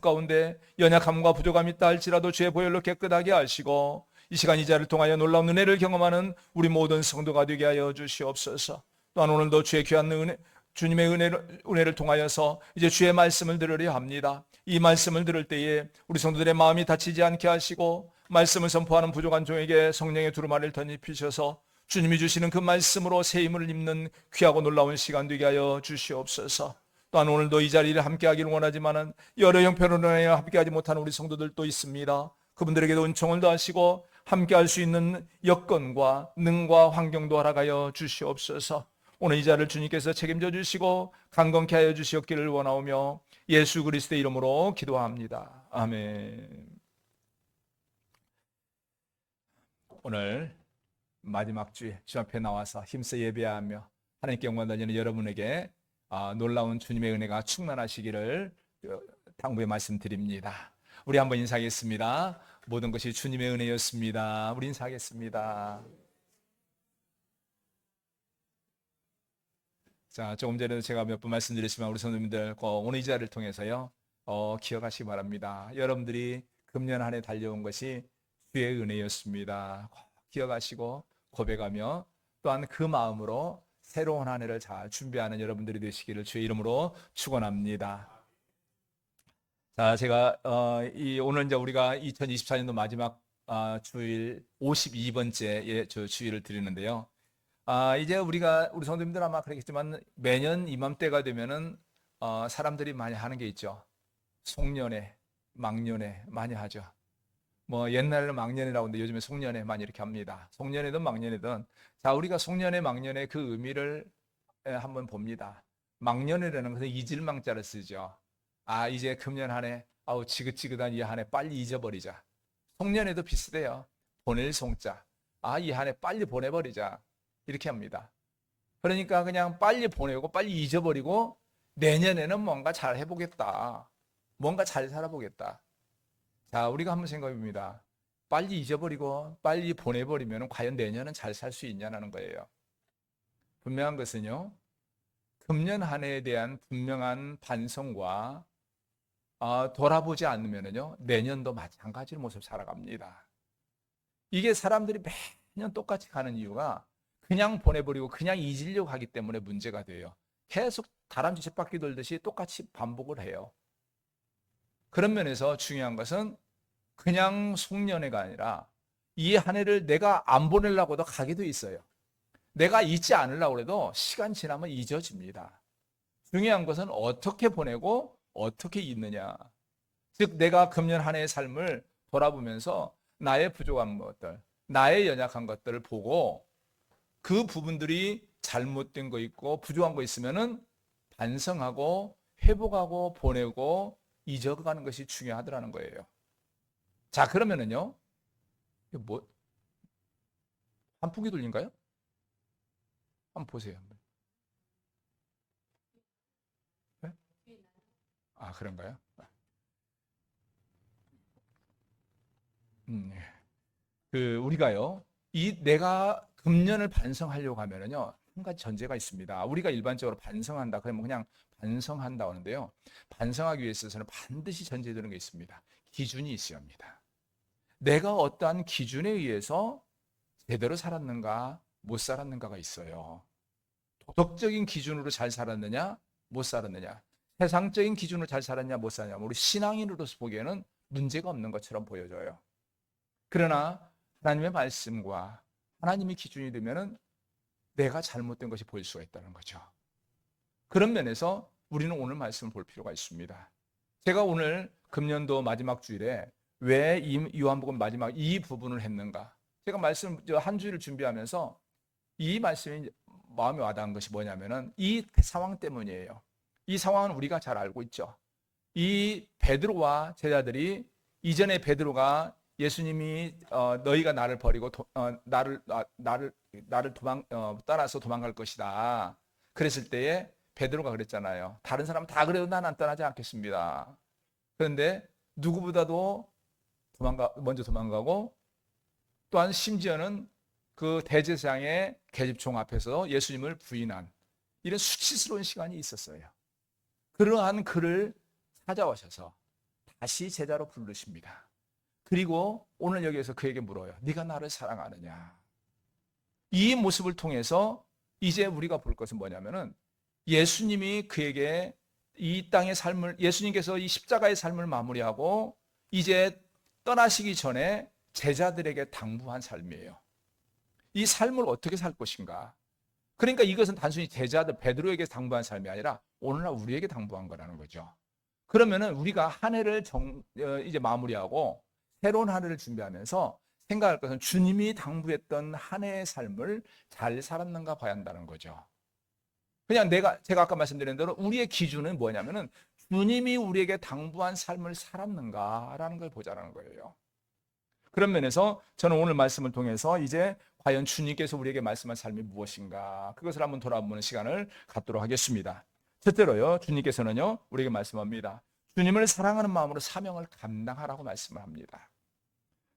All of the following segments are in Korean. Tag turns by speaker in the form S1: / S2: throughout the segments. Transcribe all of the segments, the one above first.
S1: 가운데 연약함과 부족함이 있다 할지라도 주의 보혈로 깨끗하게 하시고 이 시간 이 자를 통하여 놀라운 은혜를 경험하는 우리 모든 성도가 되게 하여 주시옵소서. 또한 오늘도 주의 귀한 은혜, 주님의 은혜를, 은혜를 통하여서 이제 주의 말씀을 들으려 합니다. 이 말씀을 들을 때에 우리 성도들의 마음이 다치지 않게 하시고 말씀을 선포하는 부족한 종에게 성령의 두루마리를 덧입히셔서 주님이 주시는 그 말씀으로 새 힘을 입는 귀하고 놀라운 시간 되게 하여 주시옵소서. 또한 오늘도 이 자리를 함께 하기를 원하지만은 여러 형편으로 인하여 함께 하지 못하는 우리 성도들도 있습니다. 그분들에게도 은총을 더하시고 함께 할 수 있는 여건과 능과 환경도 허락하여 주시옵소서. 오늘 이 자를 주님께서 책임져 주시고 강건케 하여 주시옵기를 원하오며 예수 그리스도의 이름으로 기도합니다. 아멘. 오늘 마지막 주에 주 앞에 나와서 힘써 예배하며 하나님께 영광 돌리는 여러분에게 아, 놀라운 주님의 은혜가 충만하시기를 어, 당부의 말씀드립니다. 우리 한번 인사하겠습니다. 모든 것이 주님의 은혜였습니다. 우리 인사하겠습니다. 자, 조금 전에도 제가 몇 번 말씀드렸지만 우리 어, 오늘 이 자리를 통해서요 어, 기억하시기 바랍니다. 여러분들이 금년 한 해 달려온 것이 주의 은혜였습니다. 기억하시고 고백하며 또한 그 마음으로 새로운 한 해를 잘 준비하는 여러분들이 되시기를 주의 이름으로 축원합니다. 자, 제가 어, 이 오늘 이제 우리가 2024년도 마지막 아, 주일 52번째 예, 저 주일을 드리는데요. 아, 이제 우리가 우리 성도님들 아마 그렇겠지만 매년 이맘때가 되면은 어, 사람들이 많이 하는 게 있죠. 송년회, 막년회 많이 하죠. 뭐 옛날에는 막년회라고 하는데 요즘에 송년회 많이 이렇게 합니다. 송년회든 막년회든 자 우리가 송년회, 막년회 그 의미를 에, 한번 봅니다. 막년회라는 것은 이질망자를 쓰죠. 아 이제 금년 한 해 아우 지긋지긋한 이 한 해 빨리 잊어버리자. 송년회도 비슷해요. 보낼 송자. 아 이 한 해 빨리 보내버리자. 이렇게 합니다. 그러니까 그냥 빨리 보내고 빨리 잊어버리고 내년에는 뭔가 잘 해보겠다. 뭔가 잘 살아보겠다. 자, 우리가 한번 생각해 봅니다. 빨리 잊어버리고 빨리 보내버리면 과연 내년은 잘 살 수 있냐는 거예요. 분명한 것은요, 금년 한 해에 대한 분명한 반성과 아, 돌아보지 않으면요, 내년도 마찬가지로 모습 살아갑니다. 이게 사람들이 매년 똑같이 가는 이유가 그냥 보내버리고 그냥 잊으려고 하기 때문에 문제가 돼요. 계속 다람쥐 쳇바퀴 돌듯이 똑같이 반복을 해요. 그런 면에서 중요한 것은 그냥 송년회가 아니라 이 한 해를 내가 안 보내려고도 가게도 있어요. 내가 잊지 않으려고 해도 시간 지나면 잊어집니다. 중요한 것은 어떻게 보내고 어떻게 잊느냐. 즉 내가 금년 한 해의 삶을 돌아보면서 나의 부족한 것들, 나의 연약한 것들을 보고 그 부분들이 잘못된 거 있고 부족한 거 있으면은 반성하고 회복하고 보내고 잊어가는 것이 중요하더라는 거예요. 자, 그러면은요. 뭐 환풍기 돌린가요? 한번 보세요. 네? 아, 그런가요? 음, 예. 그 우리가요. 이 내가 금년을 반성하려고 하면은요. 한 가지 전제가 있습니다. 우리가 일반적으로 반성한다. 그러면 그냥 반성한다 하는데요. 반성하기 위해서는 반드시 전제되는 게 있습니다. 기준이 있어야 합니다. 내가 어떠한 기준에 의해서 제대로 살았는가, 못 살았는가가 있어요. 도덕적인 기준으로 잘 살았느냐, 못 살았느냐. 세상적인 기준으로 잘 살았냐, 못 살았냐. 우리 신앙인으로서 보기에는 문제가 없는 것처럼 보여져요. 그러나 하나님의 말씀과 하나님의 기준이 되면은 내가 잘못된 것이 보일 수가 있다는 거죠. 그런 면에서 우리는 오늘 말씀을 볼 필요가 있습니다. 제가 오늘 금년도 마지막 주일에 왜이 요한복음 마지막 이 부분을 했는가? 제가 말씀 한 주일을 준비하면서 이 말씀이 마음에 와닿은 것이 뭐냐면은 이 상황 때문이에요. 이 상황은 우리가 잘 알고 있죠. 이 베드로와 제자들이 이전에 베드로가 예수님이 어, 너희가 나를 버리고 도, 어, 나를 아, 나를 나를 도망 어, 따라서 도망갈 것이다. 그랬을 때에 베드로가 그랬잖아요. 다른 사람 다 그래도 난 안 떠나지 않겠습니다. 그런데 누구보다도 도망가 먼저 도망가고 또한 심지어는 그 대제사장의 계집총 앞에서 예수님을 부인한 이런 수치스러운 시간이 있었어요. 그러한 그를 찾아오셔서 다시 제자로 부르십니다. 그리고 오늘 여기에서 그에게 물어요. 네가 나를 사랑하느냐? 이 모습을 통해서 이제 우리가 볼 것은 뭐냐면은 예수님이 그에게 이 땅의 삶을 예수님께서 이 십자가의 삶을 마무리하고 이제 떠나시기 전에 제자들에게 당부한 삶이에요. 이 삶을 어떻게 살 것인가? 그러니까 이것은 단순히 제자들 베드로에게 당부한 삶이 아니라 오늘날 우리에게 당부한 거라는 거죠. 그러면은 우리가 한 해를 정, 어, 이제 마무리하고 새로운 한 해를 준비하면서 생각할 것은 주님이 당부했던 한 해의 삶을 잘 살았는가 봐야 한다는 거죠. 그냥 내가 제가 아까 말씀드린 대로 우리의 기준은 뭐냐면은 주님이 우리에게 당부한 삶을 살았는가라는 걸 보자라는 거예요. 그런 면에서 저는 오늘 말씀을 통해서 이제 과연 주님께서 우리에게 말씀한 삶이 무엇인가 그것을 한번 돌아보는 시간을 갖도록 하겠습니다. 첫째로요, 주님께서는요 우리에게 말씀합니다. 주님을 사랑하는 마음으로 사명을 감당하라고 말씀을 합니다.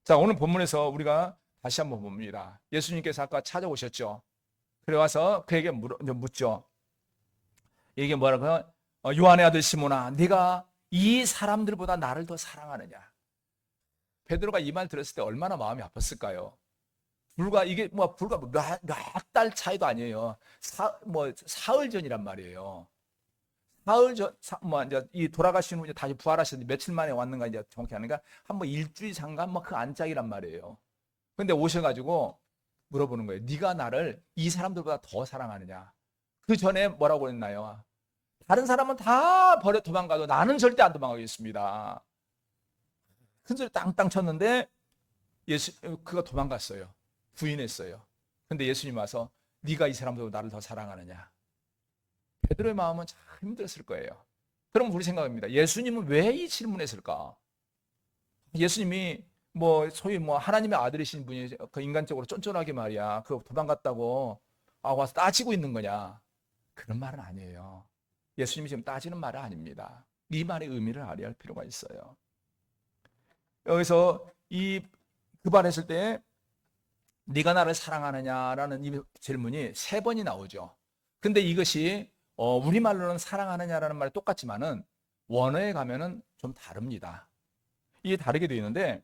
S1: 자, 오늘 본문에서 우리가 다시 한번 봅니다. 예수님께서 아까 찾아오셨죠. 그래 와서 그에게 묻죠. 이게 뭐라고? 어, 요한의 아들 시모나, 네가 이 사람들보다 나를 더 사랑하느냐? 베드로가 이 말 들었을 때 얼마나 마음이 아팠을까요? 불과 이게 뭐 불과 몇달 차이도 아니에요. 사, 뭐 사흘 전이란 말이에요. 사흘 전, 사, 뭐 이제 이 돌아가신 후 이제 다시 부활하셨는데 며칠 만에 왔는가 이제 정확히 하는가 한뭐 일주일 잠깐 뭐그 안짝이란 말이에요. 근데 오셔가지고 물어보는 거예요. 네가 나를 이 사람들보다 더 사랑하느냐? 그 전에 뭐라고 했나요? 다른 사람은 다 버려 도망가도 나는 절대 안 도망가겠습니다. 큰 소리 땅땅 쳤는데 예수 그가 도망갔어요. 부인했어요. 근데 예수님 와서 네가 이 사람보다 나를 더 사랑하느냐? 베드로의 마음은 참 힘들었을 거예요. 그럼 우리 생각합니다. 예수님은 왜 이 질문했을까? 예수님이 뭐 소위 뭐 하나님의 아들이신 분이 그 인간적으로 쫀쫀하게 말이야. 그 도망 갔다고 아 와서 따지고 있는 거냐? 그런 말은 아니에요. 예수님이 지금 따지는 말은 아닙니다. 이 말의 의미를 알아야 할 필요가 있어요. 여기서 이 그발했을 때 네가 나를 사랑하느냐라는 이 질문이 세 번이 나오죠. 근데 이것이 어, 우리말로는 사랑하느냐라는 말이 똑같지만은 원어에 가면은 좀 다릅니다. 이게 다르게 되어 있는데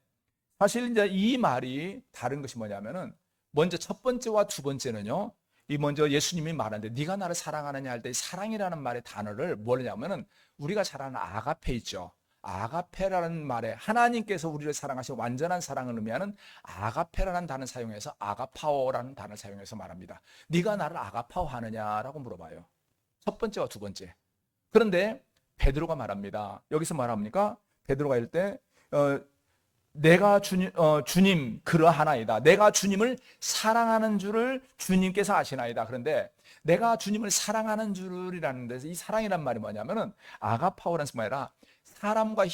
S1: 사실 이제 이 말이 다른 것이 뭐냐면은 먼저 첫 번째와 두 번째는요. 이 먼저 예수님이 말하는데 네가 나를 사랑하느냐 할 때 사랑이라는 말의 단어를 뭐냐면은 우리가 잘 아는 아가페 있죠. 아가페라는 말에 하나님께서 우리를 사랑하시고 완전한 사랑을 의미하는 아가페라는 단어를 사용해서 아가파오라는 단어를 사용해서 말합니다. 네가 나를 아가파오 하느냐라고 물어봐요. 첫 번째와 두 번째. 그런데 베드로가 말합니다. 여기서 말합니까? 베드로가 이럴 때 어, 내가 주님, 어, 주님 그러하나이다. 내가 주님을 사랑하는 줄을 주님께서 아시나이다. 그런데 내가 주님을 사랑하는 줄이라는 데서 이 사랑이란 말이 뭐냐면은 아가파오라는 말이 아니라 사람과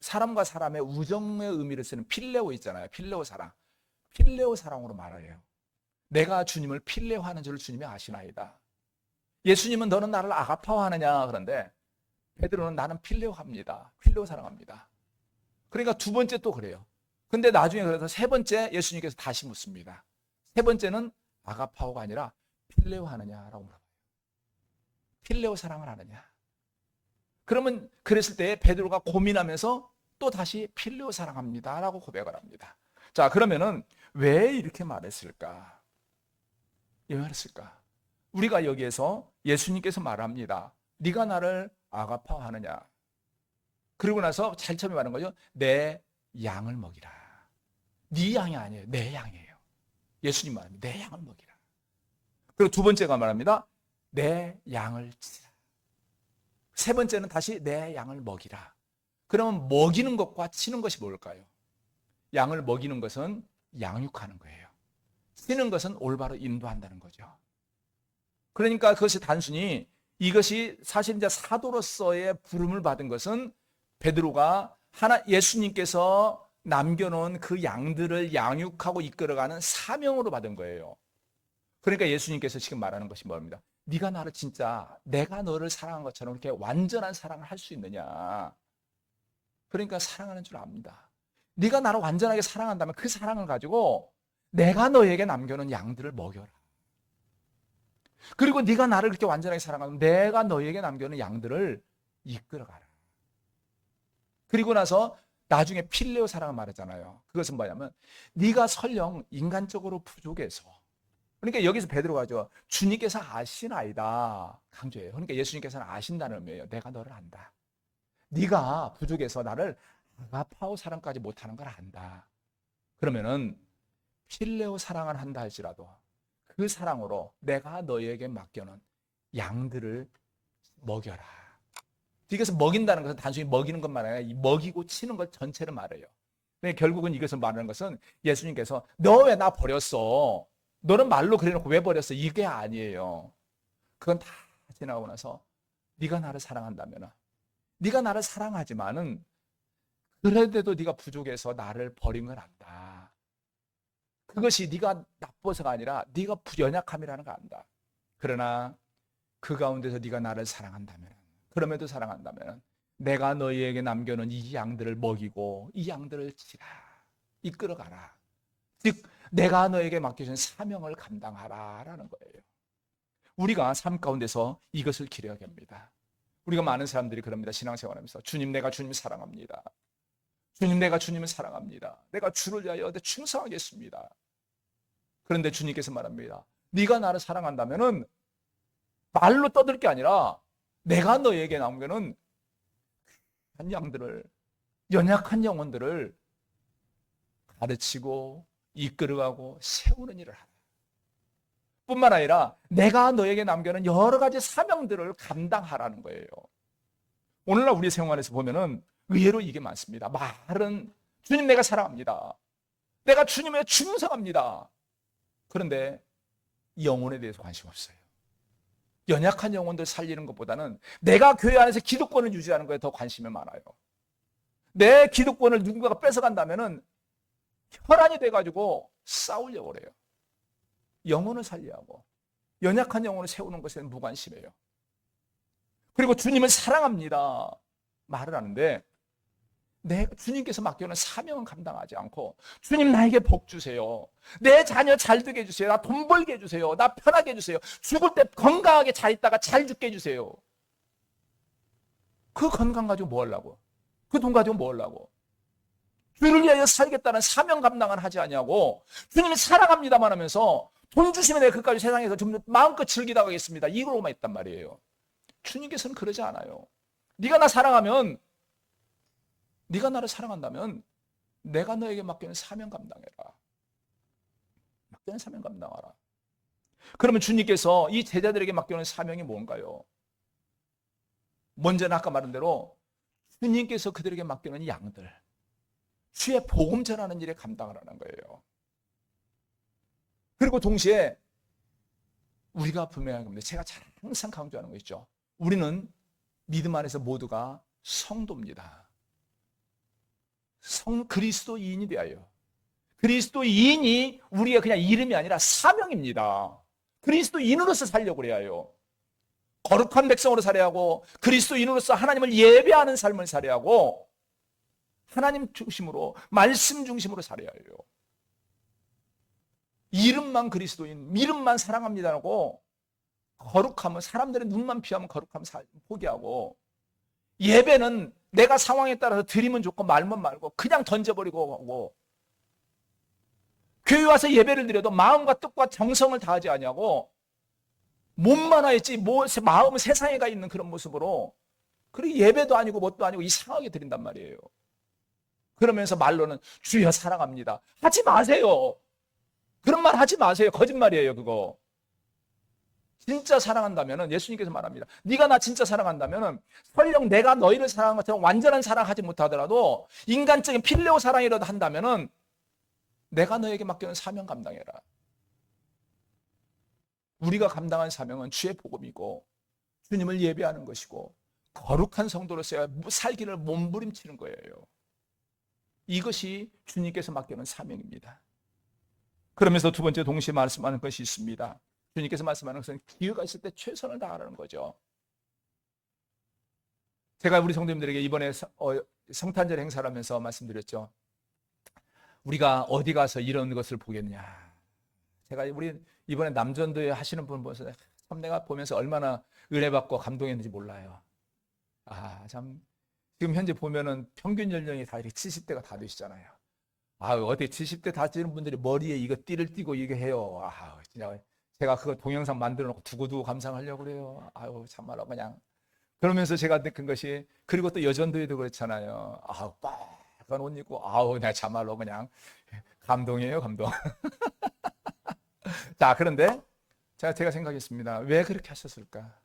S1: 사람과 사람의 우정의 의미를 쓰는 필레오 있잖아요. 필레오 사랑. 필레오 사랑으로 말해요. 내가 주님을 필레오하는 줄을 주님이 아시나이다. 예수님은 너는 나를 아가파오하느냐 그런데 베드로는 나는 필레오합니다. 필레오 사랑합니다. 그러니까 두 번째 또 그래요. 근데 나중에 그래서 세 번째 예수님께서 다시 묻습니다. 세 번째는 아가파오가 아니라 필레오 하느냐라고 물어봐요. 필레오 사랑을 하느냐. 그러면 그랬을 때 베드로가 고민하면서 또 다시 필레오 사랑합니다라고 고백을 합니다. 자, 그러면은 왜 이렇게 말했을까? 왜 말했을까? 우리가 여기에서 예수님께서 말합니다. 네가 나를 아가파하느냐? 그리고 나서 잘 처음에 말하는 거죠. 내 양을 먹이라. 네 양이 아니에요. 내 양이에요. 예수님 말합니다. 내 양을 먹이라. 그리고 두 번째가 말합니다. 내 양을 치라. 세 번째는 다시 내 양을 먹이라. 그러면 먹이는 것과 치는 것이 뭘까요? 양을 먹이는 것은 양육하는 거예요. 치는 것은 올바로 인도한다는 거죠. 그러니까 그것이 단순히 이것이 사실 이제 사도로서의 부름을 받은 것은 베드로가 하나 예수님께서 남겨놓은 그 양들을 양육하고 이끌어가는 사명으로 받은 거예요. 그러니까 예수님께서 지금 말하는 것이 뭐입니다. 네가 나를 진짜 내가 너를 사랑한 것처럼 이렇게 완전한 사랑을 할 수 있느냐? 그러니까 사랑하는 줄 압니다. 네가 나를 완전하게 사랑한다면 그 사랑을 가지고 내가 너에게 남겨놓은 양들을 먹여라. 그리고 네가 나를 그렇게 완전하게 사랑하면 내가 너에게 남겨놓은 양들을 이끌어가라. 그리고 나서 나중에 필레오 사랑을 말하잖아요. 그것은 뭐냐면 네가 설령 인간적으로 부족해서 그러니까 여기서 베드로가 죠 주님께서 아시나이다 강조해요. 그러니까 예수님께서는 아신다는 의미예요. 내가 너를 안다. 네가 부족해서 나를 아가파오 사랑까지 못하는 걸 안다. 그러면은 필레오 사랑을 한다 할지라도 그 사랑으로 내가 너희에게 맡겨놓은 양들을 먹여라. 이것을 먹인다는 것은 단순히 먹이는 것만 아니라 이 먹이고 치는 것 전체를 말해요. 근데 결국은 이것을 말하는 것은 예수님께서 너 왜 나 버렸어? 너는 말로 그래놓고 왜 버렸어? 이게 아니에요. 그건 다 지나가고 나서 네가 나를 사랑한다면 네가 나를 사랑하지만은 그래도 네가 부족해서 나를 버린 걸 안다. 그것이 네가 나빠서가 아니라 네가 연약함이라는 걸 안다. 그러나 그 가운데서 네가 나를 사랑한다면 그럼에도 사랑한다면 내가 너희에게 남겨놓은 이 양들을 먹이고 이 양들을 치라. 이끌어가라. 즉 내가 너에게 맡겨준 사명을 감당하라라는 거예요. 우리가 삶 가운데서 이것을 기려야 합니다. 우리가 많은 사람들이 그럽니다. 신앙생활하면서. 주님 내가 주님 사랑합니다 주님 내가 주님을 사랑합니다 내가 주를 위하여 내 충성하겠습니다 그런데 주님께서 말합니다 네가 나를 사랑한다면은 말로 떠들 게 아니라 내가 너에게 남겨놓은 한 양들을 연약한 영혼들을 가르치고 이끌어가고 세우는 일을 하라. 뿐만 아니라 내가 너에게 남겨놓은 여러 가지 사명들을 감당하라는 거예요. 오늘날 우리 생활에서 보면은 의외로 이게 많습니다. 말은 주님 내가 사랑합니다. 내가 주님의 충성합니다. 그런데 영혼에 대해서 관심 없어요. 연약한 영혼들 살리는 것보다는 내가 교회 안에서 기득권을 유지하는 거에 더 관심이 많아요. 내 기득권을 누군가가 뺏어간다면은 혈안이 돼가지고 싸우려고 그래요. 영혼을 살리하고 연약한 영혼을 세우는 것에는 무관심해요. 그리고 주님을 사랑합니다. 말을 하는데 내 주님께서 맡겨놓은 사명은 감당하지 않고 주님 나에게 복 주세요. 내 자녀 잘 되게 해주세요. 나 돈 벌게 해주세요. 나 편하게 해주세요. 죽을 때 건강하게 잘 있다가 잘 죽게 해주세요. 그 건강 가지고 뭐 하려고? 그 돈 가지고 뭐 하려고? 주를 위하여 살겠다는 사명 감당을 하지 않냐고 주님이 사랑합니다만 하면서 돈 주시면 내가 그까지 세상에서 좀 마음껏 즐기다 가겠습니다. 이걸로만 있단 말이에요. 주님께서는 그러지 않아요. 네가 나 사랑하면 네가 나를 사랑한다면 내가 너에게 맡기는 사명 감당해라. 맡기는 사명 감당하라. 그러면 주님께서 이 제자들에게 맡기는 사명이 뭔가요? 먼저는 아까 말한 대로 주님께서 그들에게 맡기는 양들, 주의 복음 전하는 일에 감당하라는 거예요. 그리고 동시에 우리가 분명한 겁니다. 제가 항상 강조하는 거 있죠. 우리는 믿음 안에서 모두가 성도입니다. 성 그리스도인이 되어요. 그리스도인이 우리의 그냥 이름이 아니라 사명입니다. 그리스도인으로서 살려고 그래요. 거룩한 백성으로 살아야 하고 그리스도인으로서 하나님을 예배하는 삶을 살아야 하고 하나님 중심으로 말씀 중심으로 살아야 해요. 이름만 그리스도인, 이름만 사랑합니다라고 거룩함을 사람들의 눈만 피하면 거룩함 포기하고 예배는 내가 상황에 따라서 드리면 좋고 말면 말고 그냥 던져버리고 하고 교회 와서 예배를 드려도 마음과 뜻과 정성을 다하지 아니하고 몸만 하였지 뭐 마음은 세상에 가 있는 그런 모습으로 그리고 예배도 아니고 뭣도 아니고 이상하게 드린단 말이에요. 그러면서 말로는 주여 사랑합니다. 하지 마세요. 그런 말 하지 마세요. 거짓말이에요, 그거. 진짜 사랑한다면 예수님께서 말합니다. 네가 나 진짜 사랑한다면 설령 내가 너희를 사랑한 것처럼 완전한 사랑하지 못하더라도 인간적인 필레오 사랑이라도 한다면 내가 너에게 맡겨놓은 사명 감당해라. 우리가 감당한 사명은 주의 복음이고 주님을 예배하는 것이고 거룩한 성도로서 살기를 몸부림치는 거예요. 이것이 주님께서 맡겨놓은 사명입니다. 그러면서 두 번째 동시에 말씀하는 것이 있습니다. 주님께서 말씀하는 것은 기회가 있을 때 최선을 다하라는 거죠. 제가 우리 성도님들에게 이번에 어, 성탄절 행사를 하면서 말씀드렸죠. 우리가 어디 가서 이런 것을 보겠냐. 제가 우리 이번에 남전도에 하시는 분 보면서 참 내가 보면서 얼마나 은혜 받고 감동했는지 몰라요. 아, 참 지금 현재 보면은 평균 연령이 다 이렇게 70대가 다 되시잖아요. 아, 어디 70대 다 되는 분들이 머리에 이거 띠를 띠고 이거 해요. 아, 진짜 제가 그거 동영상 만들어 놓고 두고두고 감상하려고 그래요. 아유, 참말로 그냥 그러면서 제가 느낀 것이 그리고 또 여전도에도 그렇잖아요. 아우, 빨간 옷 입고 아우, 내가 참말로 그냥 감동이에요, 감동. 자, 그런데 제가 제가 생각했습니다. 왜 그렇게 하셨을까?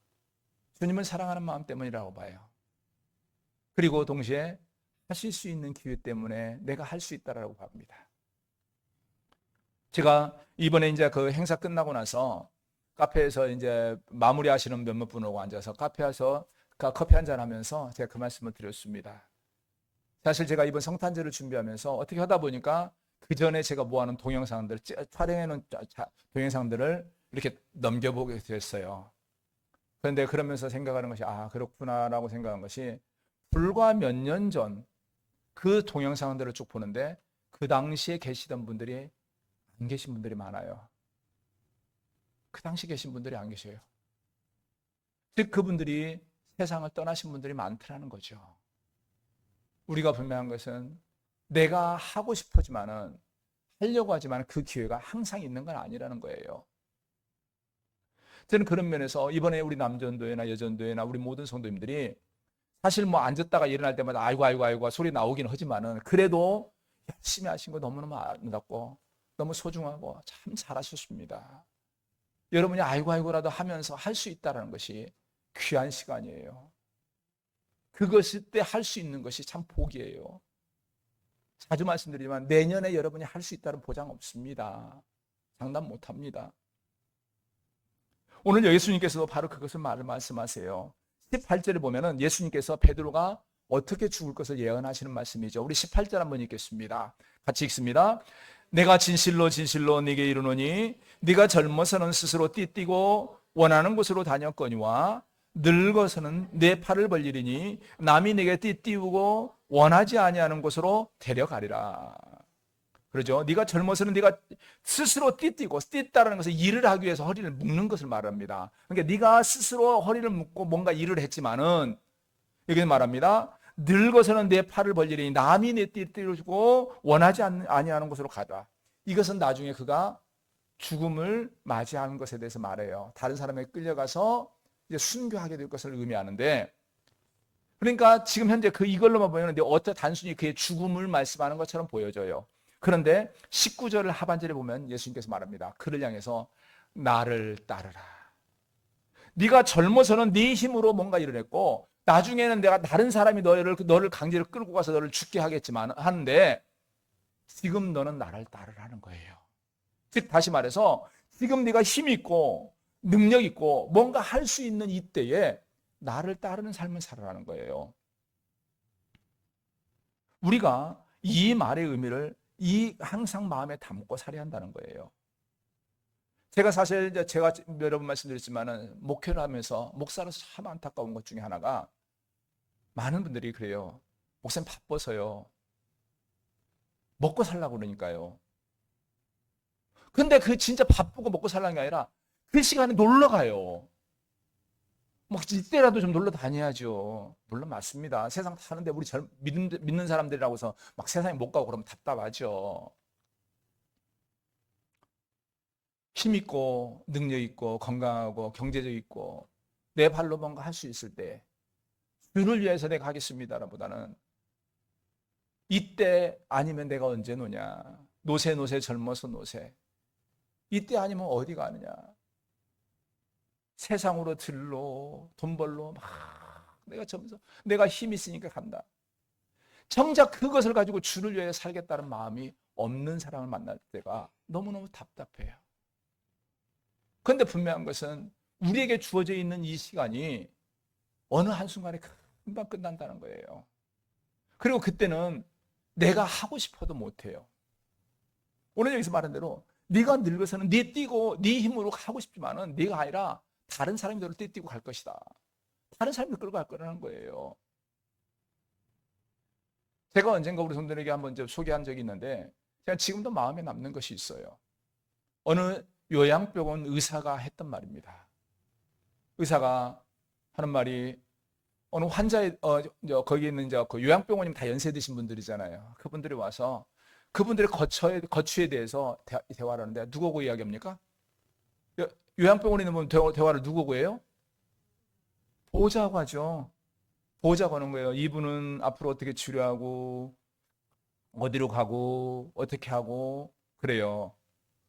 S1: 주님을 사랑하는 마음 때문이라고 봐요. 그리고 동시에 하실 수 있는 기회 때문에 내가 할 수 있다라고 봅니다. 제가 이번에 이제 그 행사 끝나고 나서 카페에서 이제 마무리 하시는 몇몇 분하고 앉아서 카페에서 커피 한 잔 하면서 제가 그 말씀을 드렸습니다. 사실 제가 이번 성탄절을 준비하면서 어떻게 하다 보니까 그 전에 제가 모아놓은 동영상들, 촬영해놓은 동영상들을 이렇게 넘겨보게 됐어요. 그런데 그러면서 생각하는 것이 아 그렇구나라고 생각한 것이 불과 몇 년 전 그 동영상들을 쭉 보는데 그 당시에 계시던 분들이 안 계신 분들이 많아요. 그 당시 계신 분들이 안 계셔요. 즉 그분들이 세상을 떠나신 분들이 많더라는 거죠. 우리가 분명한 것은 내가 하고 싶어지만은 하려고 하지만 그 기회가 항상 있는 건 아니라는 거예요. 저는 그런 면에서 이번에 우리 남전도회나 여전도회나 우리 모든 성도님들이 사실 뭐 앉았다가 일어날 때마다 아이고 아이고 아이고 소리 나오긴 하지만은 그래도 열심히 하신 거 너무너무 아름답고 너무 소중하고 참 잘하셨습니다. 여러분이 아이고 아이고라도 하면서 할 수 있다라는 것이 귀한 시간이에요. 그것일 때 할 수 있는 것이 참 복이에요. 자주 말씀드리지만 내년에 여러분이 할 수 있다는 보장 없습니다. 장담 못 합니다. 오늘 예수님께서도 바로 그것을 말을 말씀하세요. 18절에 보면은 예수님께서 베드로가 어떻게 죽을 것을 예언하시는 말씀이죠. 우리 18절 한번 읽겠습니다. 같이 읽습니다. 내가 진실로 진실로 네게 이르노니 네가 젊어서는 스스로 띠띠고 원하는 곳으로 다녔거니와 늙어서는 내 팔을 벌리리니 남이 네게 띠띠우고 원하지 아니하는 곳으로 데려가리라. 그러죠. 네가 젊어서는 네가 스스로 띠띠고 띠다라는 것은 일을 하기 위해서 허리를 묶는 것을 말합니다. 그러니까 네가 스스로 허리를 묶고 뭔가 일을 했지만은 여기 말합니다. 늙어서는 내 팔을 벌리니 남이 내 띠띠를 주고 원하지 아니하는 곳으로 가다. 이것은 나중에 그가 죽음을 맞이하는 것에 대해서 말해요. 다른 사람에게 끌려가서 이제 순교하게 될 것을 의미하는데 그러니까 지금 현재 그 이걸로만 보면 어떤 단순히 그의 죽음을 말씀하는 것처럼 보여져요. 그런데 19절 하반절에 보면 예수님께서 말합니다. 그를 향해서 나를 따르라. 네가 젊어서는 네 힘으로 뭔가 했고 나중에는 내가 다른 사람이 너를 너를 강제로 끌고 가서 너를 죽게 하겠지만 하는데 지금 너는 나를 따르라는 거예요. 즉 다시 말해서 지금 네가 힘 있고 능력 있고 뭔가 할 수 있는 이때에 나를 따르는 삶을 살아라는 거예요. 우리가 이 말의 의미를 이 항상 마음에 담고 살아야 한다는 거예요. 제가 사실 이제 제가 여러 번 말씀드렸지만은 목회를 하면서 목사로서 참 안타까운 것 중에 하나가 많은 분들이 그래요. 목사님 바빠서요. 먹고 살라고 그러니까요. 근데 그 진짜 바쁘고 먹고 살라는 게 아니라 그 시간에 놀러 가요. 뭐 이때라도 좀 놀러 다녀야죠. 물론 맞습니다. 세상 사는데 우리 젊, 믿는, 믿는 사람들이라고서 막 세상에 못 가고 그러면 답답하죠. 힘 있고 능력 있고 건강하고 경제적 있고 내 발로 뭔가 할 수 있을 때 주를 위해서 내가 하겠습니다보다는 이때 아니면 내가 언제 노냐 노세 노세 젊어서 노세 이때 아니면 어디 가느냐 세상으로 들로 돈 벌러 막 내가 점점 내가 힘 있으니까 간다. 정작 그것을 가지고 주를 위해 살겠다는 마음이 없는 사람을 만날 때가 너무너무 답답해요. 그런데 분명한 것은 우리에게 주어져 있는 이 시간이 어느 한순간에 금방 끝난다는 거예요. 그리고 그때는 내가 하고 싶어도 못해요. 오늘 여기서 말한 대로 네가 늙어서는 네 뛰고 네 힘으로 하고 싶지만은 네가 아니라 다른 사람이 너를 떼띠고 갈 것이다. 다른 사람이 끌고 갈 거라는 거예요. 제가 언젠가 우리 손들에게 한번 소개한 적이 있는데 제가 지금도 마음에 남는 것이 있어요. 어느 요양병원 의사가 했던 말입니다. 의사가 하는 말이 어느 환자의 어, 저, 거기 있는 저그 요양병원님 다 연세 드신 분들이잖아요. 그분들이 와서 그분들의 거처에 거취에 대해서 대, 대화를 하는데 누구하고 이야기합니까? 요- 요양병원에 있는 분 대화, 대화 를 누구하고 해요? 보호자하고 하죠. 보호자가 하는 거예요. 이분은 앞으로 어떻게 치료하고 어디로 가고 어떻게 하고 그래요.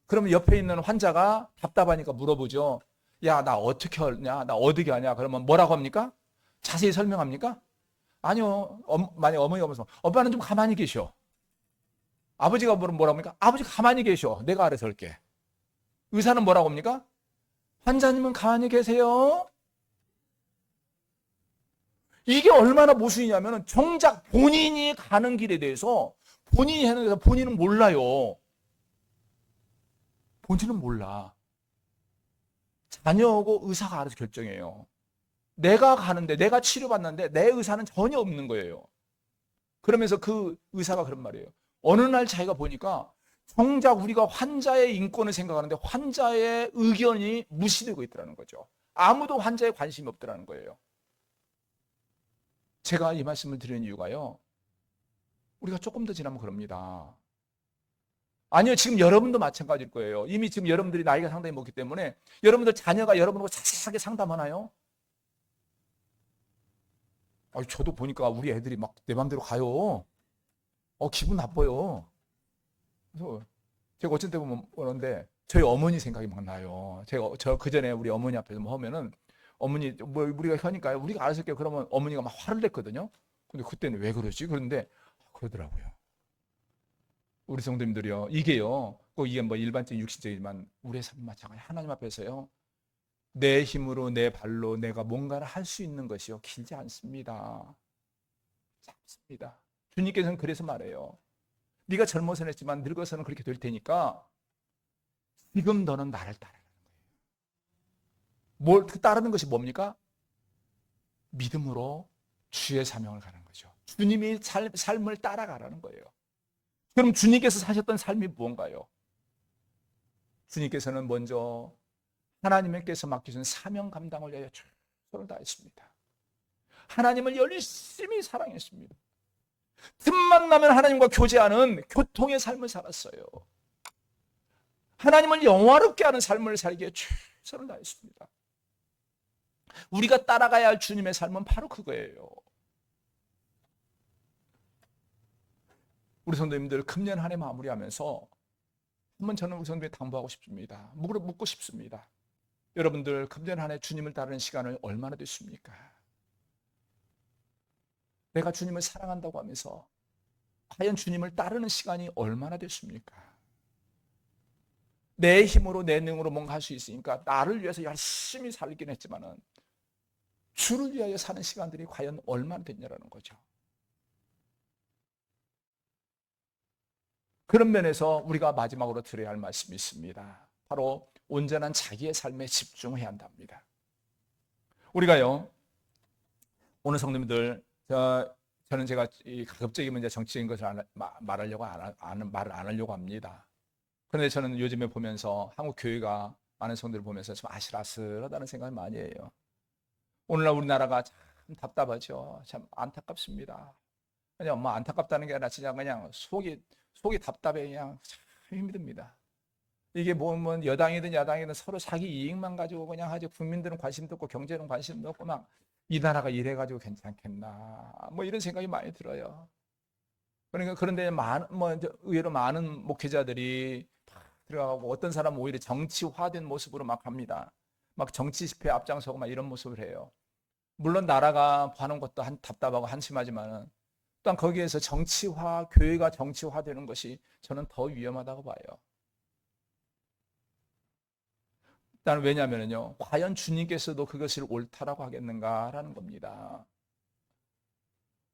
S1: 그러면 옆에 있는 환자가 답답하니까 물어보죠. 야, 나 어떻게 하냐? 나 어떻게 하냐? 그러면 뭐라고 합니까? 자세히 설명합니까? 아니요. 엄, 만약 어머니가 무슨 오빠는 좀 가만히 계셔. 아버지가 뭐라- 뭐라고 합니까? 아버지 가만히 계셔. 내가 알아서 할게. 의사는 뭐라고 합니까? 환자님은 가만히 계세요. 이게 얼마나 모순이냐면 정작 본인이 가는 길에 대해서 본인이 하는 데서 본인은 몰라요. 본인은 몰라. 자녀하고 의사가 알아서 결정해요. 내가 가는데, 내가 치료받는데 내 의사는 전혀 없는 거예요. 그러면서 그 의사가 그런 말이에요. 어느 날 자기가 보니까 정작 우리가 환자의 인권을 생각하는데 환자의 의견이 무시되고 있더라는 거죠. 아무도 환자에 관심이 없더라는 거예요. 제가 이 말씀을 드리는 이유가요. 우리가 조금 더 지나면 그럽니다. 아니요, 지금 여러분도 마찬가지일 거예요. 이미 지금 여러분들이 나이가 상당히 먹기 때문에 여러분들 자녀가 여러분하고 자세하게 상담하나요? 아, 저도 보니까 우리 애들이 막 내 맘대로 가요. 어, 기분 나빠요. 그래서 제가 어쩐 때 보면 그런데 저희 어머니 생각이 막 나요. 제가 저 그 전에 우리 어머니 앞에서 뭐 하면은 어머니 뭐 우리가 혀니까요. 우리가 알아서 할게요. 그러면 어머니가 막 화를 냈거든요. 근데 그때는 왜 그러지? 그런데 그러더라고요. 우리 성도님들이요. 이게요. 꼭 이게 뭐 일반적인 육신적이지만 우리의 삶 마찬가지. 하나님 앞에서요. 내 힘으로 내 발로 내가 뭔가를 할 수 있는 것이요. 길지 않습니다. 짧습니다. 주님께서는 그래서 말해요. 네가 젊어서는 했지만 늙어서는 그렇게 될 테니까 지금 너는 나를 따라라는 거예요. 뭘그 따르는 것이 뭡니까? 믿음으로 주의 사명을 가는 거죠. 주님이 삶, 삶을 따라가라는 거예요. 그럼 주님께서 사셨던 삶이 무언가요? 주님께서는 먼저 하나님께서 맡기신 사명 감당을 위하여 최선을 다했습니다. 하나님을 열심히 사랑했습니다. 틈만 나면 하나님과 교제하는 교통의 삶을 살았어요. 하나님을 영화롭게 하는 삶을 살기에 최선을 다했습니다. 우리가 따라가야 할 주님의 삶은 바로 그거예요. 우리 성도님들 금년 한 해 마무리하면서 한번 저는 우리 성도에 당부하고 싶습니다. 묻고 싶습니다. 여러분들 금년 한 해 주님을 따르는 시간을 얼마나 됐습니까? 내가 주님을 사랑한다고 하면서 과연 주님을 따르는 시간이 얼마나 됐습니까? 내 힘으로 내 능으로 뭔가 할 수 있으니까 나를 위해서 열심히 살긴 했지만은 주를 위하여 사는 시간들이 과연 얼마나 됐냐라는 거죠. 그런 면에서 우리가 마지막으로 드려야 할 말씀이 있습니다. 바로 온전한 자기의 삶에 집중해야 한답니다. 우리가요, 오늘 성도님들, 저, 저는 제가 이 가급적이면 이제 정치적인 것을 안, 마- 말하려고 안, 하- 안, 말을 안 하려고 합니다. 그런데 저는 요즘에 보면서 한국 교회가 많은 성도들을 보면서 좀 아슬아슬하다는 생각을 많이 해요. 오늘날 우리나라가 참 답답하죠. 참 안타깝습니다. 그냥 뭐 안타깝다는 게 아니라 진짜 그냥 속이 속이 답답해 그냥 참 힘듭니다. 이게 뭐, 뭐 여당이든 야당이든 서로 자기 이익만 가지고 그냥 하지 국민들은 관심도 없고 경제는 관심도 없고 막 이 나라가 이래가지고 괜찮겠나 뭐 이런 생각이 많이 들어요. 그러니까 그런데 많은 뭐 의외로 많은 목회자들이 다 들어가고 어떤 사람은 오히려 정치화된 모습으로 막 합니다. 막 정치 집회 앞장서고 막 이런 모습을 해요. 물론 나라가 하는 것도 한 답답하고 한심하지만은 또한 거기에서 정치화, 교회가 정치화되는 것이 저는 더 위험하다고 봐요. 일단 왜냐하면요, 과연 주님께서도 그것을 옳다라고 하겠는가라는 겁니다.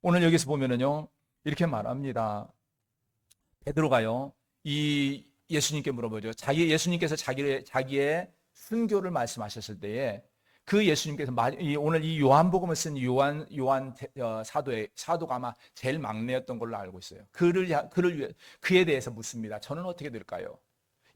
S1: 오늘 여기서 보면은요, 이렇게 말합니다. 베드로가요, 이 예수님께 물어보죠. 자기 예수님께서 자기의 자기의 순교를 말씀하셨을 때에 그 예수님께서 오늘 이 요한복음을 쓴 요한 요한 대- 어, 사도의 사도가 아마 제일 막내였던 걸로 알고 있어요. 그를 야- 그를 위해 그에 대해서 묻습니다. 저는 어떻게 될까요?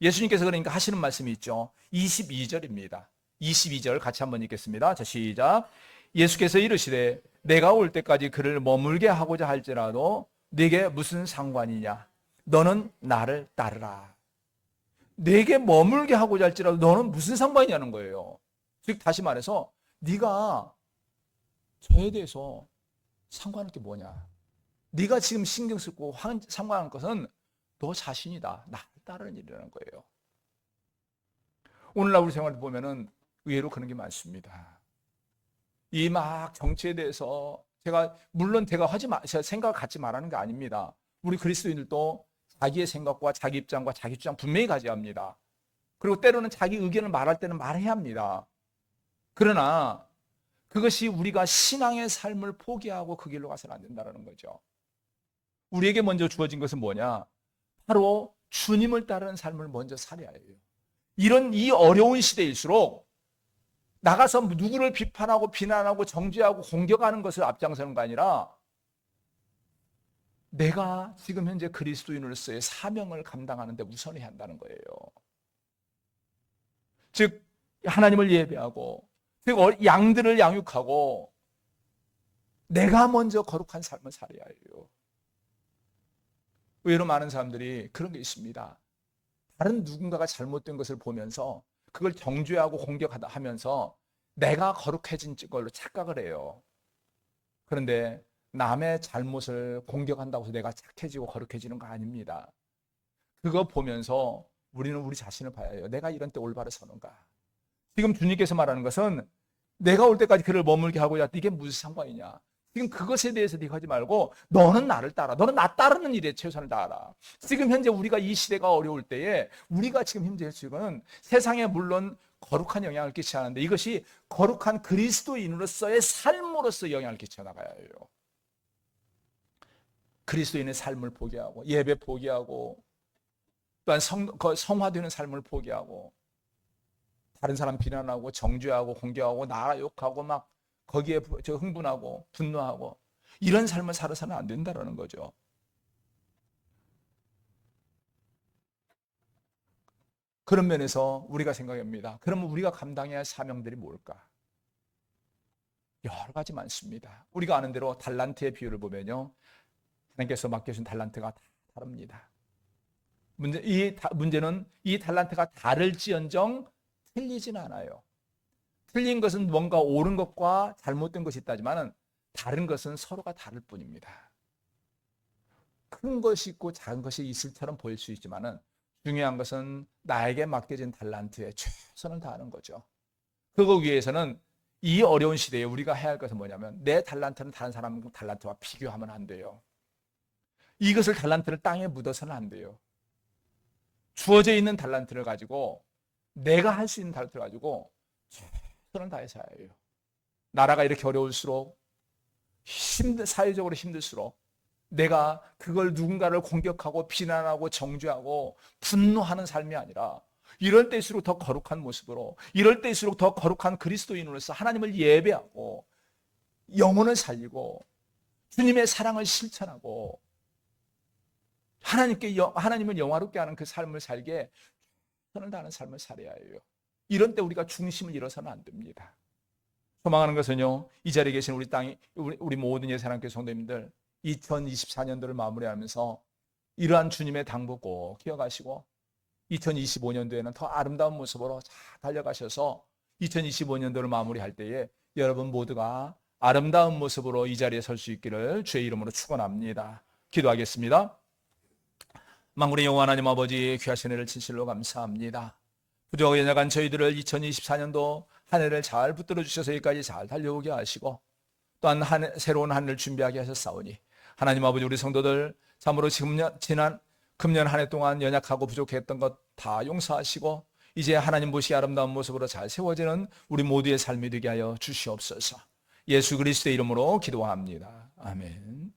S1: 예수님께서 그러니까 하시는 말씀이 있죠. 22절입니다. 22절 같이 한번 읽겠습니다. 자, 시작. 예수께서 이르시되 내가 올 때까지 그를 머물게 하고자 할지라도 네게 무슨 상관이냐? 너는 나를 따르라. 내게 머물게 하고자 할지라도 너는 무슨 상관이냐는 거예요. 즉 다시 말해서 네가 저에 대해서 상관할 게 뭐냐? 네가 지금 신경 쓰고 황- 상관할 것은 너 자신이다. 나를 따르는 일이라는 거예요. 오늘날 우리 생활을 보면은 의외로 그런 게 많습니다. 이 막 정치에 대해서 제가 물론 제가 하지 마, 제가 생각을 갖지 말라는 게 아닙니다. 우리 그리스도인들도 자기의 생각과 자기 입장과 자기 주장 분명히 가져야 합니다. 그리고 때로는 자기 의견을 말할 때는 말해야 합니다. 그러나 그것이 우리가 신앙의 삶을 포기하고 그 길로 가서는 안 된다는 거죠. 우리에게 먼저 주어진 것은 뭐냐? 바로 주님을 따르는 삶을 먼저 살아야 해요. 이런 이 어려운 시대일수록 나가서 누구를 비판하고 비난하고 정죄하고 공격하는 것을 앞장서는 거 아니라 내가 지금 현재 그리스도인으로서의 사명을 감당하는데 우선해야 한다는 거예요. 즉 하나님을 예배하고 즉 어- 양들을 양육하고 내가 먼저 거룩한 삶을 살아야 해요. 의외로 많은 사람들이 그런 게 있습니다. 다른 누군가가 잘못된 것을 보면서 그걸 정죄하고 공격하다 하면서 내가 거룩해진 걸로 착각을 해요. 그런데 남의 잘못을 공격한다고 해서 내가 착해지고 거룩해지는 거 아닙니다. 그거 보면서 우리는 우리 자신을 봐야 해요. 내가 이런 때 올바로 서는가. 지금 주님께서 말하는 것은 내가 올 때까지 그를 머물게 하고야 이게 무슨 상관이냐. 지금 그것에 대해서 네가 하지 말고 너는 나를 따라. 너는 나 따르는 일에 최선을 다하라. 지금 현재 우리가 이 시대가 어려울 때에 우리가 지금 현재 지금은 세상에 물론 거룩한 영향을 끼치지 않는데 이것이 거룩한 그리스도인으로서의 삶으로서 영향을 끼쳐 나가야 해요. 그리스도인의 삶을 포기하고 예배 포기하고 또한 성, 거- 성화되는 삶을 포기하고 다른 사람 비난하고 정죄하고 공격하고 나라 욕하고 막 거기에 부- 저 흥분하고 분노하고 이런 삶을 살아서는 안 된다라는 거죠. 그런 면에서 우리가 생각합니다. 그러면 우리가 감당해야 할 사명들이 뭘까? 여러 가지 많습니다. 우리가 아는 대로 달란트의 비유를 보면요. 하나님께서 맡겨준 달란트가 다 다릅니다. 문제, 이 다- 문제는 이 달란트가 다를지언정 틀리진 않아요. 틀린 것은 뭔가 옳은 것과 잘못된 것이 있다지만 다른 것은 서로가 다를 뿐입니다. 큰 것이 있고 작은 것이 있을처럼 보일 수 있지만은 중요한 것은 나에게 맡겨진 달란트에 최선을 다하는 거죠. 그거 위해서는 이 어려운 시대에 우리가 해야 할 것은 뭐냐면 내 달란트는 다른 사람 달란트와 비교하면 안 돼요. 이것을 달란트를 땅에 묻어서는 안 돼요. 주어져 있는 달란트를 가지고 내가 할 수 있는 달란트를 가지고 최선을 다해서 해요. 나라가 이렇게 어려울수록 힘들 사회적으로 힘들수록 내가 그걸 누군가를 공격하고 비난하고 정죄하고 분노하는 삶이 아니라 이럴 때일수록 더 거룩한 모습으로 이럴 때일수록 더 거룩한 그리스도인으로서 하나님을 예배하고 영혼을 살리고 주님의 사랑을 실천하고 하나님께 영- 하나님을 영화롭게 하는 그 삶을 살게 선을 다하는 삶을 살아야 해요. 이런 때 우리가 중심을 잃어서는 안 됩니다. 소망하는 것은요. 이 자리에 계신 우리 땅이 우리, 우리 모든 예사랑교회 성도님들 2024년도를 마무리하면서 이러한 주님의 당부 꼭 기억하시고 2025년도에는 더 아름다운 모습으로 잘 달려가셔서 2025년도를 마무리할 때에 여러분 모두가 아름다운 모습으로 이 자리에 설 수 있기를 주의 이름으로 축원합니다. 기도하겠습니다. 만군의 영원 하나님 아버지 귀하신 은혜를 진실로 감사합니다. 부족하게 나간 저희들을 2024년도 한 해를 잘 붙들어 주셔서 여기까지 잘 달려오게 하시고 또한 한 해- 새로운 한 해를 준비하게 하셨사오니 하나님 아버지 우리 성도들 참으로 지금 지난 금년 한 해 동안 연약하고 부족했던 것 다 용서하시고 이제 하나님 보시 아름다운 모습으로 잘 세워지는 우리 모두의 삶이 되게 하여 주시옵소서. 예수 그리스도의 이름으로 기도합니다. 아멘.